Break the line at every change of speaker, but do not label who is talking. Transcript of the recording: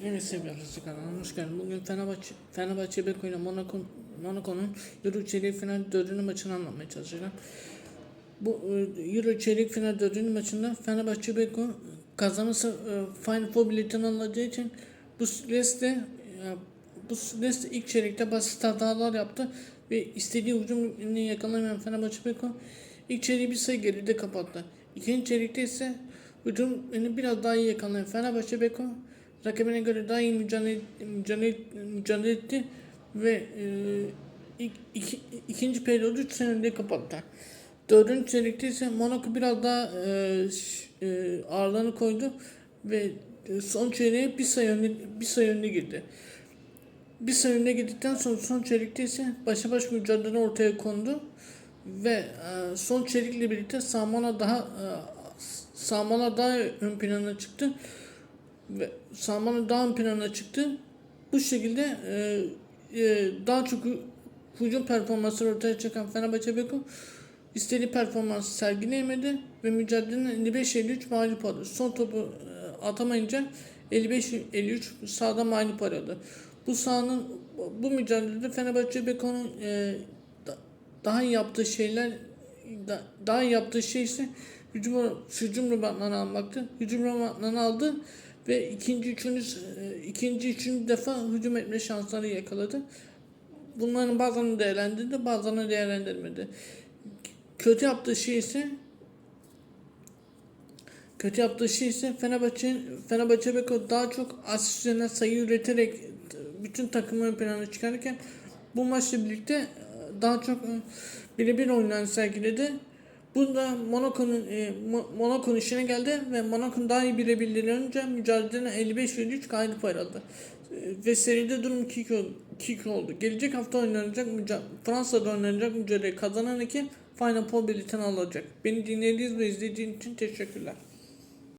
Sevgili arkadaşlar kanalıma hoş geldin. Bugün Fenerbahçe, Fenerbahçe Beko ile Monaco, Monaco'nun Euro çeyrek final dördüncü maçını anlatmaya çalışacağım. Bu e, Euro çeyrek final dördüncü maçında Fenerbahçe Beko kazanırsa e, Final Four biletini alacağı için bu Leste e, bu Leste ilk çeyrekte basit hatalar yaptı ve istediği hücumunu yakalamayan Fenerbahçe Beko ilk çeyreği bir sayı geride kapattı. İkinci çeyrekte ise hücumunu biraz daha iyi yakalayan Fenerbahçe Beko rakibine göre daha iyi mücadele, mücadele, mücadele etti ve e, iki, ikinci periyodu 3 sayı önde kapattı. Dördüncü çeyrekte ise Monaco biraz daha e, e, ağırlığını koydu ve e, son çeyreğe bir sayı önde, bir sayı önde girdi. Bir sayı önde girdikten sonra son çeyrekte ise başa baş mücadele ortaya kondu ve e, son çeyrekle birlikte Samana daha e, Samana daha ön plana çıktı ve Samana daha ön plana çıktı. Bu şekilde e, e, daha çok hü- hücum performansı ortaya çıkan Fenerbahçe Beko istediği performansı sergileyemedi ve mücadelenin 55-53 mağlup oldu. Son topu e, atamayınca 55-53 sahada mağlup aradı. Bu sahanın bu mücadelede Fenerbahçe Beko'nun e, da- daha yaptığı şeyler da- daha yaptığı şey ise hücum hücum reboundlarını almaktı. Hücum reboundlarını aldı ve ikinci üçüncü ikinci üçüncü defa hücum etme şansları yakaladı. Bunların bazılarını değerlendirdi, bazılarını değerlendirmedi. Kötü yaptığı şey ise kötü yaptığı şey ise Fenerbahçe Fenerbahçe Beko daha çok asist sayı üreterek bütün takımı ön plana çıkarırken bu maçla birlikte daha çok birebir oyunlarını sergiledi. Bunda Monaco'nun e, Mo- Monaco'nun işine geldi ve Monaco'nun daha iyi birebirleri önce mücadelene 55 53 galip ayrıldı. E, Ve seride durum 2-2 oldu. 2-2 oldu. Gelecek hafta oynanacak Fransa'da oynanacak mücadele kazanan iki Final Four biletini alacak. Beni dinlediğiniz ve izlediğiniz için teşekkürler.